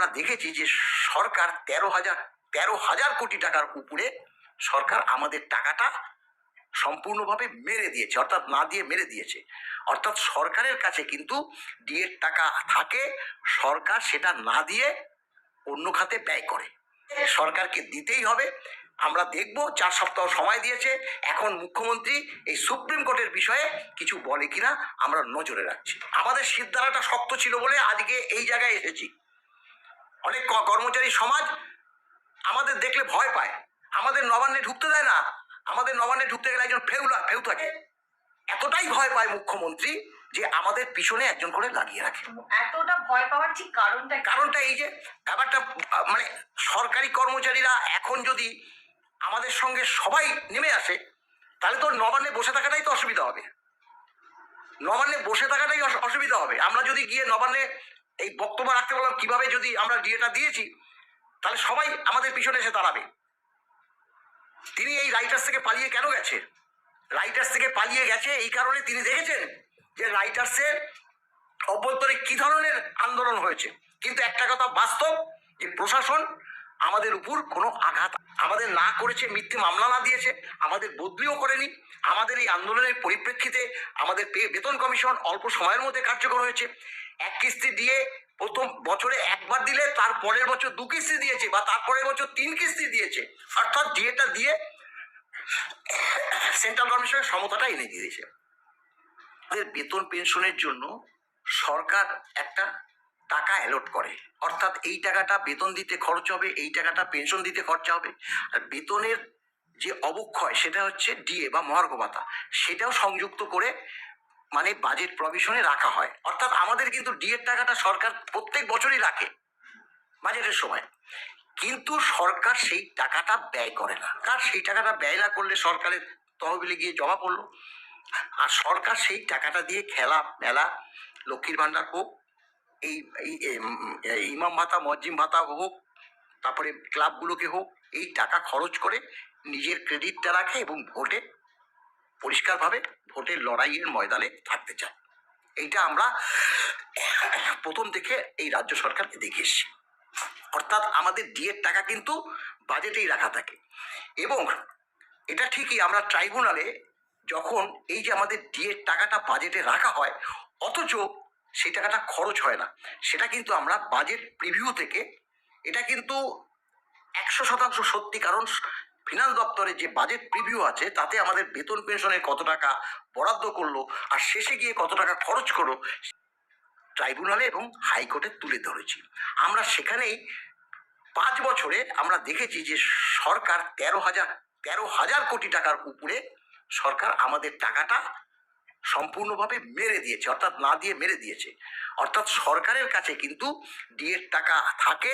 আমরা দেখেছি যে সরকার তেরো হাজার তেরো হাজার কোটি টাকার উপরে সরকার আমাদের টাকাটা সম্পূর্ণভাবে মেরে দিয়েছে, অর্থাৎ না দিয়ে মেরে দিয়েছে। অর্থাৎ সরকারের কাছে কিন্তু ডিএর টাকা থাকে, সরকার সেটা না দিয়ে অন্য খাতে ব্যয় করে। সরকারকে দিতেই হবে। আমরা দেখব, চার সপ্তাহ সময় দিয়েছে। এখন মুখ্যমন্ত্রী এই সুপ্রিম কোর্টের বিষয়ে কিছু বলে কিনা আমরা নজরে রাখছি। আমাদের সিদ্ধারাটা শক্ত ছিল বলে আজকে এই জায়গায় এসেছি। অনেক কর্মচারী সমাজ আমাদের দেখলে ভয় পায়। আমাদের নবান্নে ঢুকতে দেয় না। আমাদের নবান্নে ঢুকতে গেলে একজন ফেউলা ফেউ থাকে। এতটাই ভয় পায় মুখ্যমন্ত্রী যে আমাদের পিছনে একজন করে লাগিয়ে রাখে। এতটা ভয় পাওয়ার ঠিক কারণটা কারণটা এই যে ব্যাপারটা মানে সরকারি কর্মচারীরা এখন যদি আমাদের সঙ্গে সবাই নেমে আসে তাহলে তো নবান্নে বসে থাকাটাই তো অসুবিধা হবে। নবান্নে বসে থাকাটাই অস- অসুবিধা হবে। আমরা যদি গিয়ে নবান্নে এই বক্তব্য রাখতে বললাম, কীভাবে যদি আমরা ডিএটা দিয়েছি, তাহলে সবাই আমাদের পিছনে এসে দাঁড়াবে। তিনি এই রাইটার্স থেকে পালিয়ে কেন গেছে? রাইটার্স থেকে পালিয়ে গেছে এই কারণে তিনি দেখেছেন যে রাইটার্সের অভ্যন্তরে কি ধরনের আন্দোলন হয়েছে। কিন্তু একটা কথা বাস্তব, যে প্রশাসন আমাদের উপর কোনো আঘাত, আমাদের না করেছে, মিথ্যে মামলা না দিয়েছে, আমাদের বদলিও করেনি, আমাদের এই আন্দোলনের পরিপ্রেক্ষিতে আমাদের বেতন কমিশন অল্প সময়ের মধ্যে কার্যকর হয়েছে। এক কিস্তি দিয়ে প্রথম বছরে একবার দিলে তার পরের বছর দু কিস্তি দিয়েছে বা তার পরের বছর তিন কিস্তি দিয়েছে। অর্থাৎ ডিএটা দিয়ে সেন্ট্রাল কমিশনের সমতাটা এনে দিয়েছে। তাদের বেতন পেনশনের জন্য সরকার একটা টাকা অ্যালট করে। অর্থাৎ এই টাকাটা বেতন দিতে খরচ হবে, এই টাকাটা পেনশন দিতে খরচা হবে। আর বেতনের যে অবক্ষয়, সেটা হচ্ছে ডিএ বা মহার্ঘ ভাতা। সেটাও সংযুক্ত করে মানে বাজেট প্রভিশনে রাখা হয়। অর্থাৎ আমাদের কিন্তু ডিএর টাকাটা সরকার প্রত্যেক বছরই রাখে বাজেটের সময়। কিন্তু সরকার সেই টাকাটা ব্যয় করে না। কার সেই টাকাটা ব্যয় না করলে সরকারের তহবিলে গিয়ে জমা পড়ল? আর সরকার সেই টাকাটা দিয়ে খেলা, মেলা, লক্ষ্মীর ভাণ্ডার হোক, এই ইমাম ভাতা, মজ্জিম ভাতা হোক, তারপরে ক্লাবগুলোকে হোক, এই টাকা খরচ করে নিজের ক্রেডিটটা রাখে এবং ভোটে পরিষ্কারভাবে ভোটের লড়াইয়ের ময়দানে থাকতে চায় এইটা আমরা প্রথম থেকে এই রাজ্য সরকারকে দেখে এসেছি। অর্থাৎ আমাদের ডিএর টাকা কিন্তু বাজেটেই রাখা থাকে। এবং এটা ঠিকই আমরা ট্রাইব্যুনালে যখন এই যে আমাদের ডিএর টাকাটা বাজেটে রাখা হয়, অথচ সেই টাকাটা খরচ হয় না, সেটা কিন্তু আমরা বাজেট প্রিভিউ থেকে, এটা কিন্তু একশো শতাংশ সত্যি, কারণ ফিনান্স দপ্তরে যে বাজেট প্রিভিউ আছে, তাতে আমাদের বেতন পেনশনে কত টাকা বরাদ্দ করল, আর শেষে গিয়ে কত টাকা খরচ করল ট্রাইব্যুনালে এবং হাইকোর্টে তুলে ধরেছি। আমরা সেখানেই পাঁচ বছরে আমরা দেখেছি যে সরকার তেরো হাজার তেরো হাজার কোটি টাকার উপরে সরকার আমাদের টাকাটা সম্পূর্ণভাবে মেরে দিয়েছে, অর্থাৎ না দিয়ে মেরে দিয়েছে। অর্থাৎ সরকারের কাছে কিন্তু ডিএর টাকা থাকে,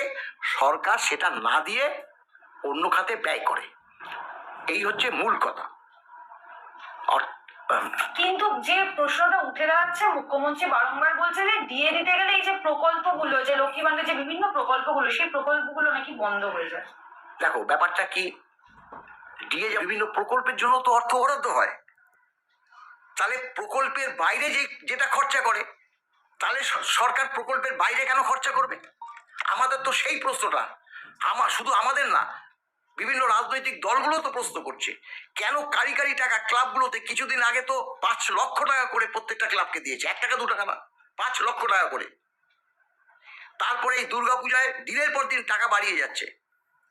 সরকার সেটা না দিয়ে অন্য খাতে ব্যয় করে। এই হচ্ছে মূল কথা। কিন্তু যে প্রশ্নটা উঠে দাঁড়াচ্ছে মুখ্যমন্ত্রী বারংবার বলছে যে দিয়ে দিতে গেলে এই যে প্রকল্পগুলো যে লক্ষ্মী ভাণ্ডার যে বিভিন্ন প্রকল্পগুলো সেই প্রকল্পগুলো নাকি বন্ধ হয়ে যায়। দেখো ব্যাপারটা কি? ডিএ বিভিন্ন প্রকল্পের জন্য তো অর্থ বরাদ্দ হয়। তাহলে প্রকল্পের বাইরে যে যেটা খরচা করে তাহলে সরকার প্রকল্পের বাইরে কেন খরচা করবে? আমাদের তো সেই প্রশ্নটা। আমার শুধু আমাদের না বিভিন্ন রাজনৈতিক দলগুলো তো প্রশ্ন করছে, কেন কারি কারি টাকা ক্লাবগুলোতে কিছুদিন আগে তো পাঁচ লক্ষ টাকা করে প্রত্যেকটা ক্লাবকে দিয়েছে, এক টাকা দু টাকা না, পাঁচ লক্ষ টাকা করে। তারপরে এই দুর্গাপূজায় দিনের পর দিন টাকা বাড়িয়ে যাচ্ছে,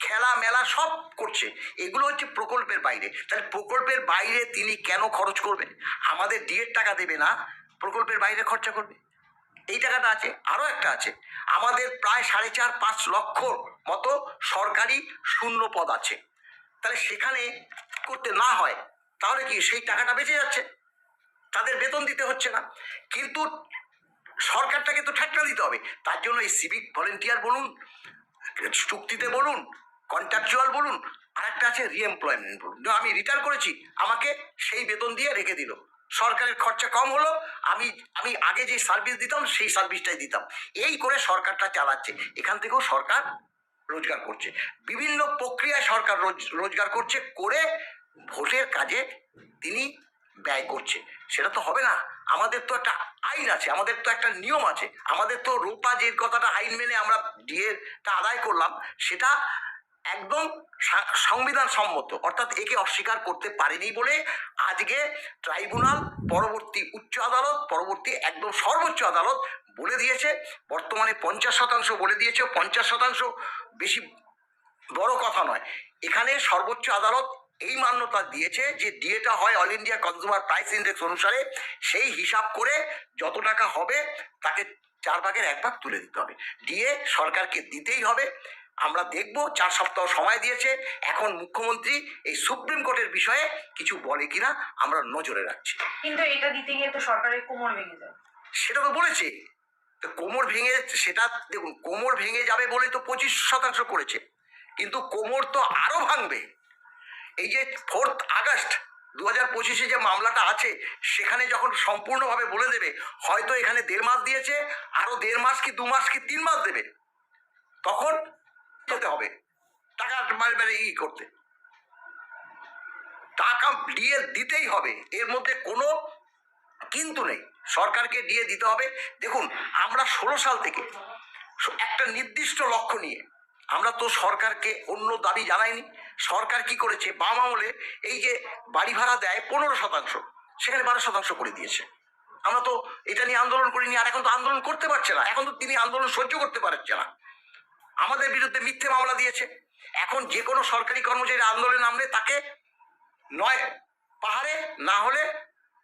খেলা মেলা সব করছে, এগুলো হচ্ছে প্রকল্পের বাইরে। তাহলে প্রকল্পের বাইরে তিনি কেন খরচ করবেন? আমাদের ডিএর টাকা দেবে না, প্রকল্পের বাইরে খরচা করবে। এই টাকাটা আছে আরও একটা আছে। আমাদের প্রায় সাড়ে চার, পাঁচ লক্ষ মতো সরকারি শূন্য পদ আছে। তাহলে সেখানে করতে না হয়, তাহলে কি সেই টাকাটা বেঁচে যাচ্ছে? তাদের বেতন দিতে হচ্ছে না। কিন্তু সরকারটাকে তো ঠেকনা দিতে হবে। তার জন্য এই সিভিক ভলেন্টিয়ার বলুন, চুক্তিতে বলুন কন্ট্রাকচুয়াল বলুন আর একটা আছে রিএমপ্লয়মেন্ট বলুন। আমি রিটায়ার করেছি, আমাকে সেই বেতন দিয়ে রেখে দিল। সরকারের খরচা কম হলো, আমি আমি আগে যে সার্ভিস দিতাম, সেই সার্ভিসটাই দিতাম। এই করে সরকারটা চালাচ্ছে। এখান থেকেও সরকার রোজগার করছে। বিভিন্ন প্রক্রিয়ায় সরকার রোজ, রোজগার করছে, করে ভোটের কাজে তিনি ব্যয় করছে। সেটা তো হবে না। আমাদের তো একটা আইন আছে, আমাদের তো একটা নিয়ম আছে। আমাদের তো রূপা যে কথাটা আইন মেনে আমরা ডিএটা আদায় করলাম, সেটা একদম সংবিধান সম্মত অর্থাৎ একে অস্বীকার করতে পারেনি বলে আজকে ট্রাইব্যুনাল পরবর্তী উচ্চ আদালত, পরবর্তী একদম সর্বোচ্চ আদালত বলে দিয়েছে, বর্তমানে পঞ্চাশ শতাংশ বলে দিয়েছে, পঞ্চাশ শতাংশ বেশি বড় কথা নয়। এখানে সর্বোচ্চ আদালত এই মান্যতা দিয়েছে যে ডিএটা হয় all India consumer price index অনুসারে, সেই হিসাব করে যত টাকা হবে, তাকে চার ভাগের এক ভাগ তুলে দিতে হবে। ডিএ সরকারকে দিতেই হবে। আমরা দেখব চার সপ্তাহ সময় দিয়েছে। এখন মুখ্যমন্ত্রী এই সুপ্রিম কোর্টের বিষয়ে কিছু বলে কিনা আমরা নজরে রাখছি। কিন্তু এটা দিতে গিয়ে তো সরকারের কোমর ভেঙে যাবে সেটা তো বলেছে। তো কোমর ভেঙে সেটা দেখুন কোমর ভেঙে যাবে বলে তো পঁচিশ শতাংশ করেছে। কিন্তু কোমর তো আরও ভাঙবে। এই যে ফোর্থ আগস্ট দু হাজার পঁচিশে যে মামলাটা আছে সেখানে যখন সম্পূর্ণভাবে বলে দেবে হয়তো এখানে দেড় মাস দিয়েছে আরও দেড় মাস কি দু মাস কি তিন মাস দেবে। তখন হবে। টাকা মানে ই করতে। টাকা দিতেই হবে। এর মধ্যে কোনো কিন্তু নেই। সরকারকে দিয়ে দিতে হবে। দেখুন, আমরা ষোলো সাল থেকে একটা নির্দিষ্ট লক্ষ্য নিয়ে আমরা তো সরকারকে অন্য দাবি জানাইনি। সরকার কি করেছে? বাম আমলে এই যে বাড়ি ভাড়া দেয় পনেরো শতাংশ, সেখানে বারো শতাংশ করে দিয়েছে। আমরা তো এটা নিয়ে আন্দোলন করিনি, আর এখন তো আন্দোলন করতে পারছে না। এখন তো তিনি আন্দোলন সহ্য করতে পারছে না। আমাদের বিরুদ্ধে মিথ্যে মামলা দিয়েছে। এখন যে কোনো সরকারি কর্মচারী আন্দোলনে নামলে তাকে নয়, পাহাড়ে না হলে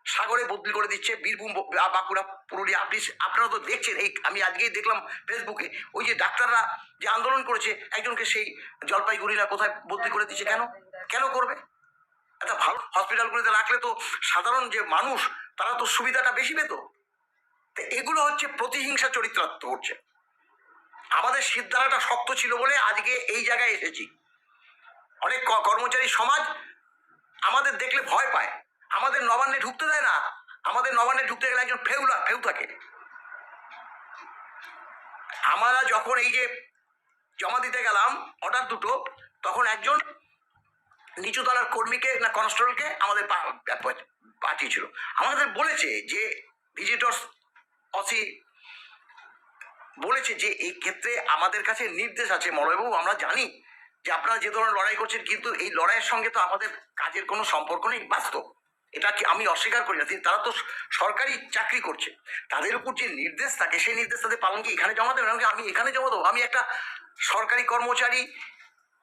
সাগরে বদলি করে দিচ্ছে বীরভূম বাঁকুড়া, পুরুলিয়া। আপনি আপনারা তো দেখছেন, এই আমি আজকেই দেখলাম ফেসবুকে, ওই যে ডাক্তাররা যে আন্দোলন করেছে, একজনকে সেই জলপাইগুড়ি না কোথায় বদলি করে দিচ্ছে কেন? কেন করবে? একটা ভালো হসপিটালগুলিতে রাখলে তো সাধারণ যে মানুষ, তারা তো সুবিধাটা বেশি পেত। তো এগুলো হচ্ছে প্রতিহিংসা চরিত্রার্থ করছে আমাদের সিদ্ধারাটা শক্ত ছিল বলে আজকে এই জায়গায় এসেছি। অনেক কর্মচারী সমাজ আমাদের দেখলে ভয় পায়। আমাদের নবান্নে ঢুকতে দেয় না। আমাদের নবান্নে ঢুকতে গেলে একজন ফেউলা ফেউ থাকে। আমরা যখন এই যে জমা দিতে গেলাম অর্ডার দুটো, তখন একজন নিচু তলার কর্মীকে না কনস্টেবলকে আমাদের পাঠিয়েছিল। আমাদের বলেছে যে ভিজিটর্স অসি বলেছে যে এই ক্ষেত্রে আমাদের কাছে নির্দেশ আছে মলয়বাবু, আমরা জানি যে আপনারা যে ধরনের লড়াই করছেন, কিন্তু এই লড়াইয়ের সঙ্গে তো আমাদের কাজের কোনো সম্পর্ক নেই, বাস্তব। এটা কি আমি অস্বীকার করি না। তারা তো সরকারি চাকরি করছে। তাদের উপর যে নির্দেশ থাকে, সেই নির্দেশ তাদের পালন কি এখানে জমা দেবেন নাকি আমি এখানে জমা দেবো? আমি একটা সরকারি কর্মচারী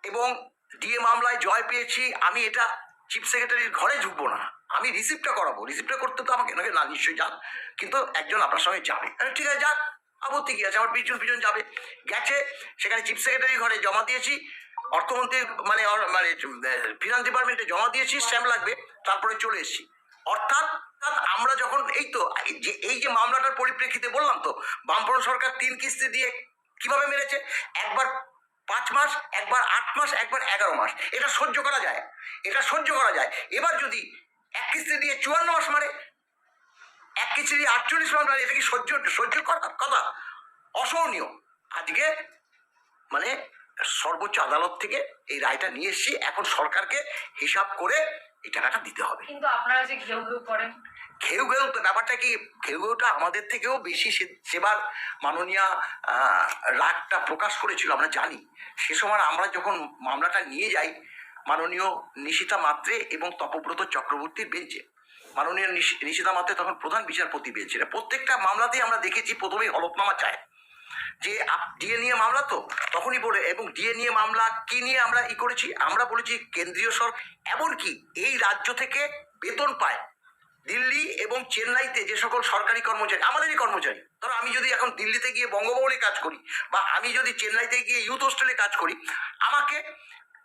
এবং ডিএ মামলায় জয় পেয়েছি, আমি এটা চিফ সেক্রেটারির ঘরে ঢুকবো না। আমি রিসিপ্টটা করাবো। রিসিপ্টটা করতে তো আমাকে না, নিশ্চয়ই যান। কিন্তু একজন আপনার সঙ্গে যাবে। ঠিক আছে, যাক। আপত্তি কি আছে আমার পিছন পিছন যাবে। গেছে, সেখানে চিফ সেক্রেটারি ঘরে জমা দিয়েছি। অর্থমন্ত্রী মানে মানে ফিনান্স ডিপার্টমেন্টে জমা দিয়েছি স্ট্যাম্প লাগবে, তারপরে চলে এসেছি। অর্থাৎ, আমরা যখন, এই তো যে, এই যে মামলাটার পরিপ্রেক্ষিতে বললাম তো, বামফ্রন্ট সরকার তিন কিস্তি দিয়ে কীভাবে মেরেছে? একবার পাঁচ মাস, একবার আট মাস, একবার এগারো মাস। এটা সহ্য করা যায়, এটা সহ্য করা যায়। এবার যদি এক কিস্তি দিয়ে চুয়ান্ন মাস মারে এক কিস্তি আটচল্লিশ মাস এটা কি সহ্য সহ্য করার কথা? অসহনীয়। আজকে মানে সর্বোচ্চ আদালত থেকে এই রায়টা নিয়ে এসেছি। এখন সরকারকে হিসাব করে এই টাকাটা দিতে হবে। কিন্তু আপনারা যে ঘেউ ঘেউ করেন। ঘেউ ঘেউ তো ব্যাপারটা কি? ঘেউ ঘেউটা আমাদের থেকেও বেশি সেবার মাননীয় রাগটা প্রকাশ করেছিল আমরা জানি। সে সময় আমরা যখন মামলাটা নিয়ে যাই মাননীয় নিশিতা মাত্রে এবং তপব্রত চক্রবর্তীর বেঞ্চে মাননীয় নিশি- নিশিতা মাত্রে তখন প্রধান বিচারপতি বেঞ্চে প্রত্যেকটা মামলাতেই আমরা দেখেছি প্রথমেই হলফনামা চায়। যে ডিএ নিয়ে মামলা তো, তখনই বলে, এবং ডিএ নিয়ে মামলা কি নিয়ে আমরা ই করেছি? আমরা বলেছি, কেন্দ্রীয় সরকার এমনকি এই রাজ্য থেকে বেতন পায়। দিল্লি এবং চেন্নাইতে যে সকল সরকারি কর্মচারী, আমাদেরই কর্মচারী। ধরো, আমি যদি এখন দিল্লিতে গিয়ে বঙ্গভবনে কাজ করি বা আমি যদি চেন্নাইতে গিয়ে ইউথ হোস্টেলে কাজ করি, আমাকে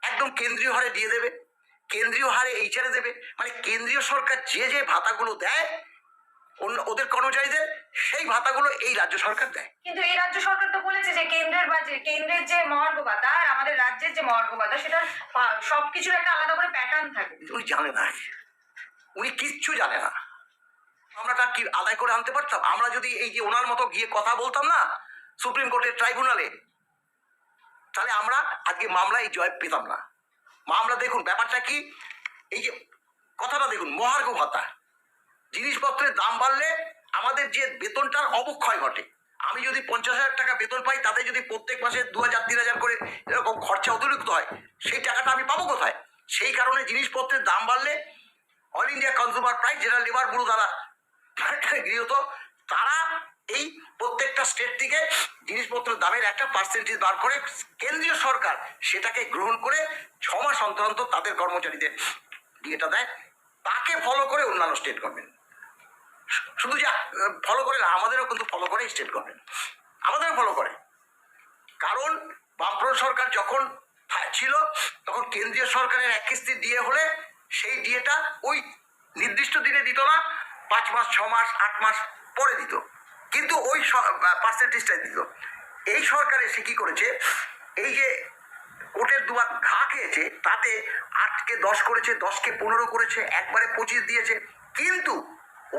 একদম কেন্দ্রীয় হারে দিয়ে দেবে। কেন্দ্রীয় হারে এইচআরে দেবে। মানে কেন্দ্রীয় সরকার যে যে ভাতাগুলো দেয় অন্য ওদের কর্মচারীদের সেই ভাতাগুলো এই রাজ্য সরকার দেয়। কিন্তু এই রাজ্য সরকার তো বলেছে যে কেন্দ্রের বাজেট কেন্দ্রের যে মহার্ঘ ভাতা আর আমাদের রাজ্যের যে মহার্ঘ ভাতা সেটা সব কিছুর একটা আলাদা করে প্যাটার্ন থাকে। উনি জানে না। উনি কিচ্ছু জানে না। আমরা তার কি আদায় করে আনতে পারতাম? আমরা যদি এই যে ওনার মতো গিয়ে কথা বলতাম না সুপ্রিম কোর্টের ট্রাইব্যুনালে তাহলে আমরা আজকে মামলায় জয় পেতাম না। মামলা দেখুন, ব্যাপারটা কি? এই যে কথাটা দেখুন, মহার্ঘ ভাতা। জিনিসপত্রের দাম বাড়লে আমাদের যে বেতনটার অবক্ষয় ঘটে। আমি যদি পঞ্চাশ হাজার টাকা বেতন পাই, তাতে যদি প্রত্যেক মাসে দু হাজার, তিন হাজার করে এরকম খরচা অতিরিক্ত হয়, সেই টাকাটা আমি পাবো কোথায়? সেই কারণে জিনিসপত্রের দাম বাড়লে অল ইন্ডিয়া কনজিউমার প্রাইস যেটা লেবার ব্যুরো দ্বারা গৃহীত প্রত্যেকটা স্টেট থেকে জিনিসপত্রের দামের একটা পার্সেন্টেজ বার করে কেন্দ্রীয় সরকার সেটাকে গ্রহণ করে ছ মাস অন্তর অন্তর তাদের কর্মচারীদের ডিএটা দেয়। তাকে ফলো করে অন্যান্য স্টেট গভর্নমেন্ট শুধু যে ফলো করে না, আমাদেরও কিন্তু ফলো করে স্টেট গভর্নমেন্ট আমাদেরও ফলো করে। কারণ বামফ্রন্ট সরকার যখন ছিল, তখন কেন্দ্রীয় সরকারের এক কিস্তি ডিএ হলে সেই ডিএটা ওই নির্দিষ্ট দিনে দিত না, পাঁচ মাস, ছ মাস, আট মাস পরে দিত। কিন্তু ওই পার্সেন্টেজটাই দিত এই সরকার এসে কি করেছে? এই যে কোর্টের দুবার ঘা খেয়েছে, তাতে আটকে দশ করেছে, দশকে পনেরো করেছে, একবারে পঁচিশ দিয়েছে। কিন্তু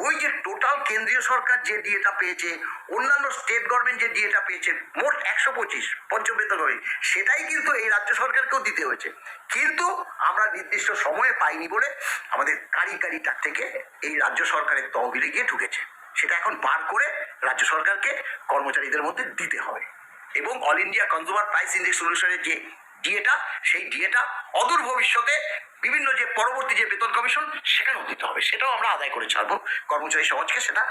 ওই যে টোটাল কেন্দ্রীয় সরকার যে ডিএটা পেয়েছে, অন্যান্য স্টেট গভর্নমেন্ট যে ডিএটা পেয়েছে, মোট একশো পঁচিশ পঞ্চম বেতন হয়ে, সেটাই কিন্তু এই রাজ্য সরকারকেও দিতে হয়েছে। কিন্তু আমরা নির্দিষ্ট সময়ে পাইনি বলে আমাদের কারি কারিটার থেকে এই রাজ্য সরকারের তহবিলে গিয়ে ঢুকেছে। সেটা এখন বার করে রাজ্য সরকারকে কর্মচারীদের মধ্যে দিতে হবে। এবং all India consumer price index অনুসারে যে ডিএটা সেই ডিএটা অদূর ভবিষ্যতে বিভিন্ন যে পরবর্তী যে বেতন কমিশন, সেখানেও দিতে হবে। সেটাও আমরা আদায় করে ছাড়বো। কর্মচারী সমাজকে সেটা